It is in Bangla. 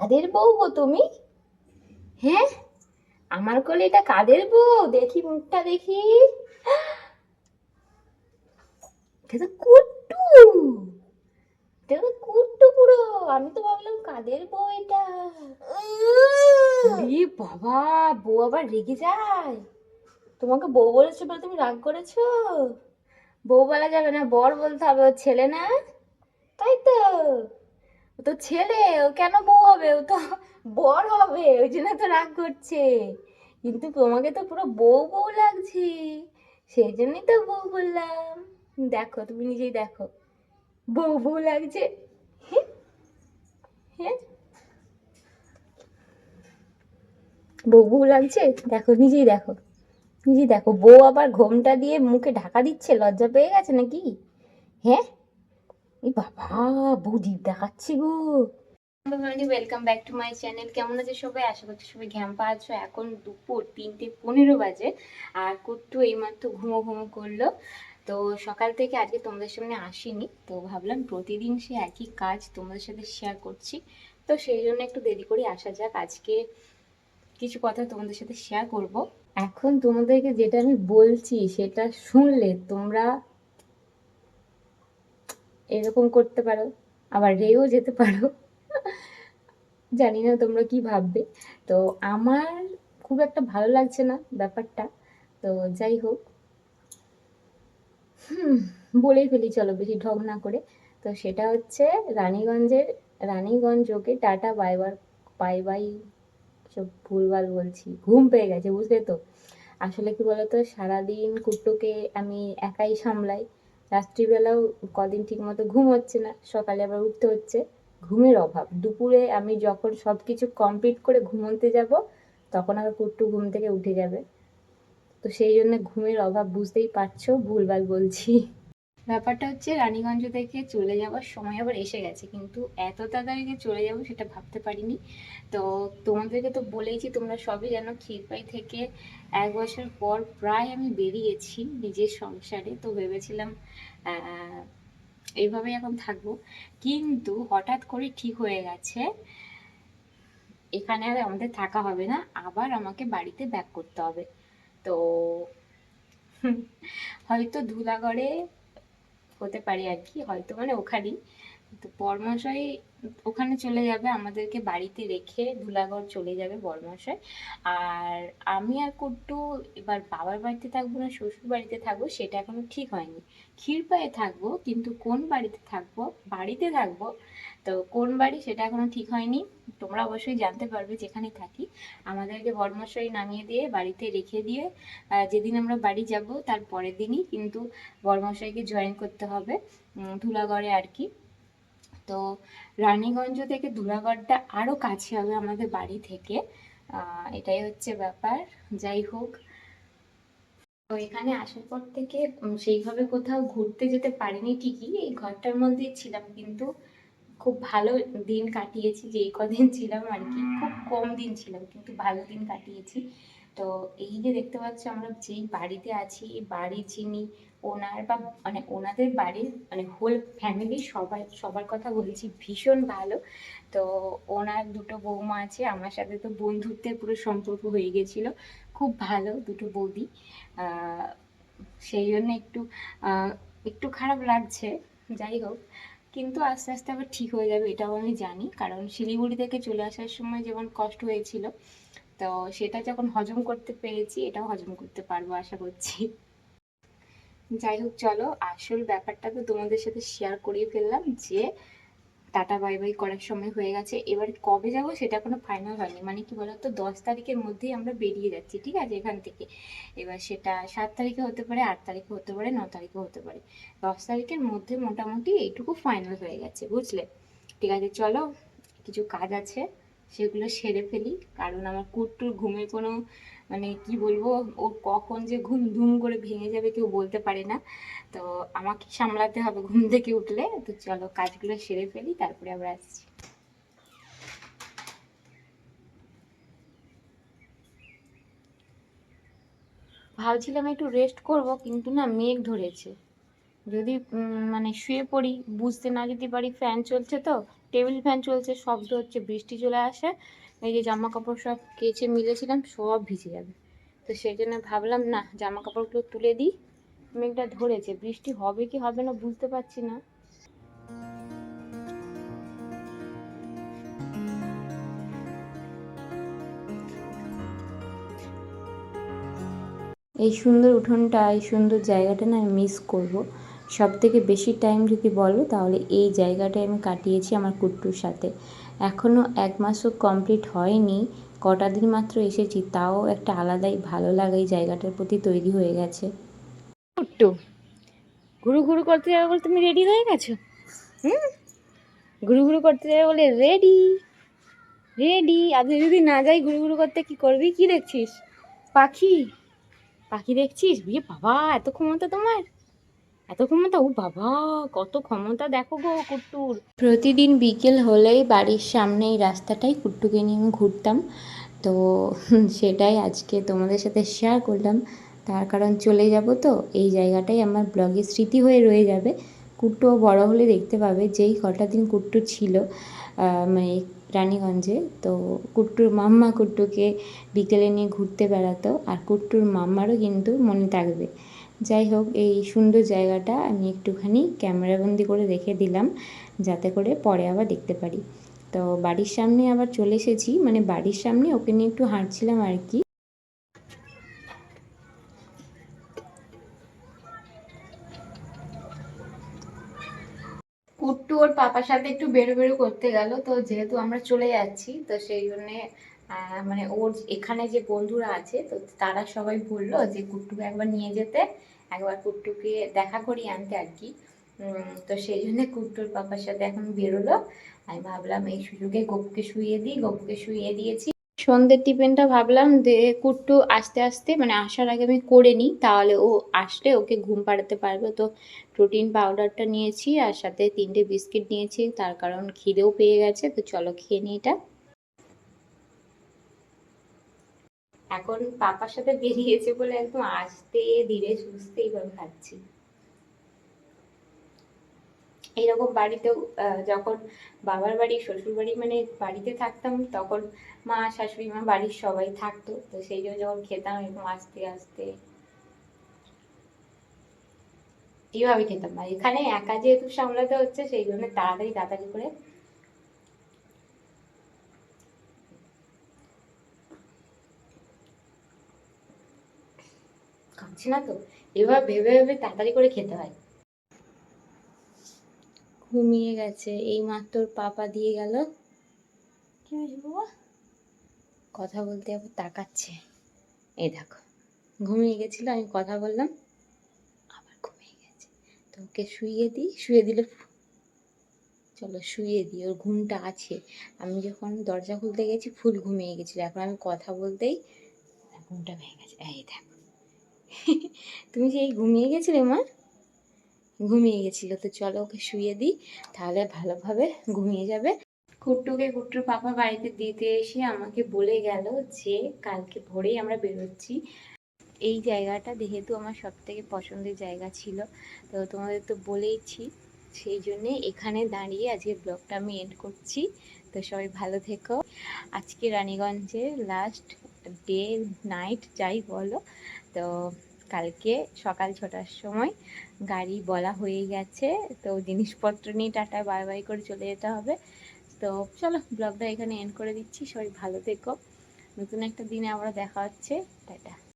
কাদের বউ গো তুমি? হ্যাঁ? আমার কোলে এটা কাদের বউ? দেখি মুখটা দেখি। এটা কুট্টু। এটা কুট্টু পুরো। আমি তো ভাবলাম কাদের বউ এটা? বাবা বউ আবার রেগে যায়? তোমাকে বউ বলেছে বলে তুমি রাগ করেছ? বউ বলা যাবে না বর বলতে হবে ছেলে না? তাই তো। ও তো ছেলে, ও কেন বউ হবে? ও তো বর হবে, ওই জন্য তো রাগ করছে। কিন্তু তোমাকে তো পুরো বউ বউ লাগছে, সেই জন্যই তো বউ বললাম। দেখো, তুমি নিজেই দেখো। বউ বউ লাগছে। বউ বউ লাগছে? দেখো, নিজেই দেখো। নিজেই দেখো। বউ আবার ঘোমটা দিয়ে মুখে ঢাকা দিচ্ছে? লজ্জা পেয়ে গেছে নাকি? হ্যাঁ এই বাবা জিভ দেখাচ্ছি গো। Welcome back to my channel কেমন আছে সবাই? আশা করছি সবাই ঘ্যাম্পা আছো এখন দুপুর তিনটে পনেরো বাজে আর কুট্টু এইমাত্র ঘুমো ঘুমো করল। তো সকাল থেকে আজকে তোমাদের সামনে আসিনি, তো ভাবলাম প্রতিদিন সে একই কাজ তোমাদের সাথে শেয়ার করছি। তো সেই জন্য একটু দেরি করে আসা যাক। আজকে কিছু কথা তোমাদের সাথে শেয়ার করব। এখন তোমাদেরকে যেটা আমি বলছি, সেটা শুনলে তোমরা এরকম করতে পারো, আবার রেও যেতে পারো। জানি না তোমরা কি ভাববে। তো আমার খুব একটা ভালো লাগছে না ব্যাপারটা। তো যাই হোক। বলেই ফেলি চলো বেশি ঢং না করে। তো সেটা হচ্ছে রানীগঞ্জের রানীগঞ্জকে টাটা, বাই বার, বাই বাই, সব ভুলভাল বলছি। ঘুম পেয়ে গেছে, বুঝলে তো? আসলে কি বলতো? সারাদিন কুট্টুকে আমি একাই সামলাই। রাত্রিবেলাও কদিন ঠিক মতো ঘুম হচ্ছে না, সকালে আবার উঠতে হচ্ছে। ঘুমের অভাব। দুপুরে আমি যখন সব কিছু কমপ্লিট করে ঘুমোতে যাব, তখন আবার কুট্টু ঘুম থেকে উঠে যাবে। তো সেই জন্য ঘুমের অভাব বুঝতেই পারছ, ভুলভাল বলছি। ব্যাপারটা হচ্ছে রানীগঞ্জ থেকে চলে যাওয়ার সময় আবার এসে গেছে, কিন্তু এত তাড়াতাড়ি যে চলে যাব সেটা ভাবতে পারিনি। তো তোমাদেরকে তো বলেইছি, তোমরা সবই জানো ক্ষীরপাই থেকে এক বছর পর প্রায় আমি বেরিয়েছি নিজের সংসারে। তো ভেবেছিলাম এইভাবেই এখন থাকব। কিন্তু হঠাৎ করে ঠিক হয়ে গেছে, এখানে আর আমাদের থাকা হবে না, আবার আমাকে বাড়িতে ব্যাক করতে হবে। তো, হয়তো ধুলাগড়ে হতে পারে আর কি হয়তো মানে ওখানেই। তো বরমশাই ওখানে চলে যাবে, আমাদেরকে বাড়িতে রেখে ধুলাগড় চলে যাবে বরমশাই। আর আমি আর কুট্টু এবার বাবার বাড়িতে থাকব না, শ্বশুর বাড়িতে থাকব, সেটা এখনও ঠিক হয়নি। ক্ষীরপায়ে থাকব, কিন্তু কোন বাড়িতে থাকব বাড়িতে থাকব? তো কোন বাড়ি সেটা এখনও ঠিক হয়নি। তোমরা অবশ্যই জানতে পারবে যেখানে থাকি। আমাদেরকে বরমশাই নামিয়ে দিয়ে বাড়িতে রেখে দিয়ে যেদিন আমরা বাড়ি যাব তার পরের দিনই কিন্তু বরমশাইকে জয়েন করতে হবে ধুলাগড়ে আর কি। তো রানীগঞ্জ থেকে ধুলাগড়টা আরও কাছে হবে আমাদের বাড়ি থেকে। এটাই হচ্ছে ব্যাপার। যাই হোক, তো এখানে আসার পর থেকে সেইভাবে কোথাও ঘুরতে যেতে পারিনি ঠিকই। এই ঘরটার মধ্যেই ছিলাম কিন্তু খুব ভালো দিন কাটিয়েছি যেই কদিন ছিলাম আর কি। খুব কম দিন ছিলাম, কিন্তু ভালো দিন কাটিয়েছি। তো এই যে দেখতে পাচ্ছ আমরা যেই বাড়িতে আছি, এই বাড়ি যিনি ওনার বা মানে ওনাদের বাড়ির মানে হোল ফ্যামিলি সবাই, সবার কথা বলছি, ভীষণ ভালো। তো ওনার দুটো বৌমা আছে, আমার সাথে তো বন্ধুত্বের পুরো সম্পর্ক হয়ে গেছিল। খুব ভালো দুটো বৌদি। সেই জন্য একটু একটু খারাপ লাগছে, যাই হোক। কিন্তু আস্তে আস্তে আবার ঠিক হয়ে যাবে, এটাও আমি জানি। কারণ শিলিগুড়ি থেকে চলে আসার সময় যেমন কষ্ট হয়েছিল, তো সেটা যখন হজম করতে পেরেছি, এটাও হজম করতে পারব, আশা করছি। যাই হোক, চলো। আসল ব্যাপারটা তো তোমাদের সাথে শেয়ার করিয়ে ফেললাম যে, টাটা বাই বাই করার সময় হয়ে গেছে। এবার কবে যাব সেটা কোনো ফাইনাল হয়নি। মানে কি বলতো, দশ তারিখের মধ্যেই আমরা বেরিয়ে যাচ্ছি, ঠিক আছে, এখান থেকে। এবার সেটা সাত তারিখে হতে পারে, আট তারিখে হতে পারে, ন তারিখে হতে পারে। দশ তারিখের মধ্যে মোটামুটি এইটুকু ফাইনাল হয়ে গেছে, বুঝলে? ঠিক আছে, চলো। কিছু কাজ আছে। সেগুলো সেরে ফেলি। কারণ আমার কুট্টুর ঘুমের কোনো মানে কি বলব, ও কখন যে ঘুম ধুম করে ভেঙে যাবে কেউ বলতে পারে না। তো আমাকে সামলাতে হবে ঘুম থেকে উঠলে। তো চলো কাজগুলো সেরে ফেলি, তারপরে আবার আসছি। ভাবছিলাম একটু রেস্ট করব, কিন্তু না মেঘ ধরেছে। যদি মানে শুয়ে পড়ি, বুঝতে না যদি পারি ফ্যান চলছে তো টেবিল ফ্যান চলছে, শব্দ হচ্ছে, বৃষ্টি চলে আসে, এই যে জামা কাপড় সব কেচে মিলেছিলাম সব ভিজে যাবে। তো সেই জন্য ভাবলাম, না জামা কাপড়গুলো তুলে দিই, মেঘটা ধরেছে, বৃষ্টি হবে কি হবে না বুঝতে পারছি না। এই সুন্দর উঠোনটা, এই সুন্দর জায়গাটা না আমি মিস করব। সব থেকে বেশি টাইম যদি বলো, তাহলে এই জায়গাটায় আমি কাটিয়েছি আমার কুট্টুর সাথে। এখনও এক মাসও কমপ্লিট হয়নি, কটা দিন মাত্র এসেছি, তাও একটা আলাদাই ভালো লাগা এই জায়গাটার প্রতি তৈরি হয়ে গেছে। কুট্টু, ঘুরু ঘুরু করতে যাবে বলে তুমি রেডি হয়ে গেছো? হুম? ঘুরু ঘুরু করতে যাবে বলে রেডি রেডি আজকে যদি না যাই, ঘুরু ঘুরু করতে কি করবি? কি দেখছিস? পাখি? পাখি দেখছিস? বিয়ে বাবা, এত ক্ষমতা তোমার। এত ক্ষমতা ও বাবা, কত ক্ষমতা দেখো গো কুট্টুর। প্রতিদিন বিকেল হলেই বাড়ির সামনে এই রাস্তাটাই কুট্টুকে নিয়ে আমি ঘুরতাম। তো সেটাই আজকে তোমাদের সাথে শেয়ার করলাম। তার কারণ চলে যাব তো, এই জায়গাটাই আমার ব্লগের স্মৃতি হয়ে রয়ে যাবে। কুট্টুও বড় হলে দেখতে পাবে যেই কটা দিন কুট্টু ছিল মানে রানীগঞ্জে। তো কুট্টুর মাম্মা কুট্টুকে বিকেলে নিয়ে ঘুরতে বেড়াতো, আর কুট্টুর মাম্মারও কিন্তু মনে থাকবে। যাই হোক, এই সুন্দর জায়গাটা আমি একটুখানি ক্যামেরাবন্দি করে রেখে দিলাম, যাতে করে পরে আবার দেখতে পারি। তো বাড়ির সামনে আবার চলে এসেছি মানে বাড়ির সামনে ওকে নিয়ে একটু হাঁটছিলাম আর কি। কুট্টু ওর পাপার সাথে একটু বেরো বেরো করতে গেল, তো যেহেতু আমরা চলে যাচ্ছি, তো সেই জন্যে মানে ওর এখানে যে বন্ধুরা আছে, তো তারা সবাই বলল যে কুট্টুকে একবার নিয়ে যেতে, একবার কুট্টুকে দেখা করিয়ে আনতে আর কি। তো সেই জন্য কুট্টুর পাপার সাথে এখন বেরোলো। আমি ভাবলাম এই সুযোগে গপুকে শুইয়ে দিই, গপুকে শুইয়ে দিয়েছি। সন্ধ্যের টিফিনটা ভাবলাম যে কুট্টু আস্তে আস্তে মানে আসার আগে আমি করে নিই, তাহলে ও আসলে ওকে ঘুম পাড়াতে পারবে। তো প্রোটিন পাউডারটা নিয়েছি আর সাথে তিনটে বিস্কিট নিয়েছি, তার কারণ খিদেও পেয়ে গেছে, তো চলো খেয়ে নিই এটা। এখন পাপার সাথে বেরিয়েছে বলে একদম আস্তে, ধীরে, সুস্থে এইভাবে খাচ্ছি এইরকম বাড়িতেও যখন বাবার বাড়ি, শ্বশুর বাড়ি মানে বাড়িতে থাকতাম, তখন মা, শাশুড়ি মা বাড়ির সবাই থাকতো। তো সেই জন্য যখন খেতাম এরকম আস্তে আস্তে। এইভাবে খেতাম। এখানে একা যেহেতু সামলাতে হচ্ছে, সেই জন্য তাড়াতাড়ি তাড়াতাড়ি করে খাচ্ছি না তো? এবার ভেবে ভেবে তাড়াতাড়ি করে খেতে হয়। ঘুমিয়ে গেছে এই মাত্র পাপা দিয়ে গেল। কি হয়েছে বাবা? কথা বলতে আবার তাকাচ্ছে। এই দেখো ঘুমিয়ে গেছিল আমি কথা বললাম আবার ঘুমিয়ে গেছে। তো ওকে শুইয়ে দিই শুয়ে দিলে চলো শুয়ে দিই ওর ঘুমটা আছে। আমি যখন দরজা খুলতে গেছি ফুল ঘুমিয়ে গেছিল। এখন আমি কথা বলতেই ঘুমটা ভেঙে গেছে। এই দেখো। তুমি যে এই ঘুমিয়ে গেছিলে, মা? ঘুমিয়ে গেছিল, তো চলো ওকে শুয়ে দিই, তাহলে ভালোভাবে ঘুমিয়ে যাবে। কুট্টুকে, কুট্টুর পাপা বাড়িতে দিতে এসে আমাকে বলে গেল যে কালকে ভোরেই আমরা বেরোচ্ছি। এই জায়গাটা যেহেতু আমার সব থেকে পছন্দের জায়গা ছিল, তো তোমাদের তো বলেইছি, সেই জন্যে এখানে দাঁড়িয়ে আজকে ব্লগটা আমি এন্ড করছি। তো সবাই ভালো থেকো। আজকে রানীগঞ্জে লাস্ট ডে নাইট যাই বলো। তো কালকে সকাল ছটার সময় গাড়ি বলা হয়ে গেছে। তো জিনিসপত্র নিয়ে টাটা, বাই বাই করে চলে যেতে হবে। তো চলো ব্লগটা এখানে এন্ড করে দিচ্ছি। সবাই ভালো থেকো। নতুন একটা দিনে আবার দেখা হচ্ছে। টাটা।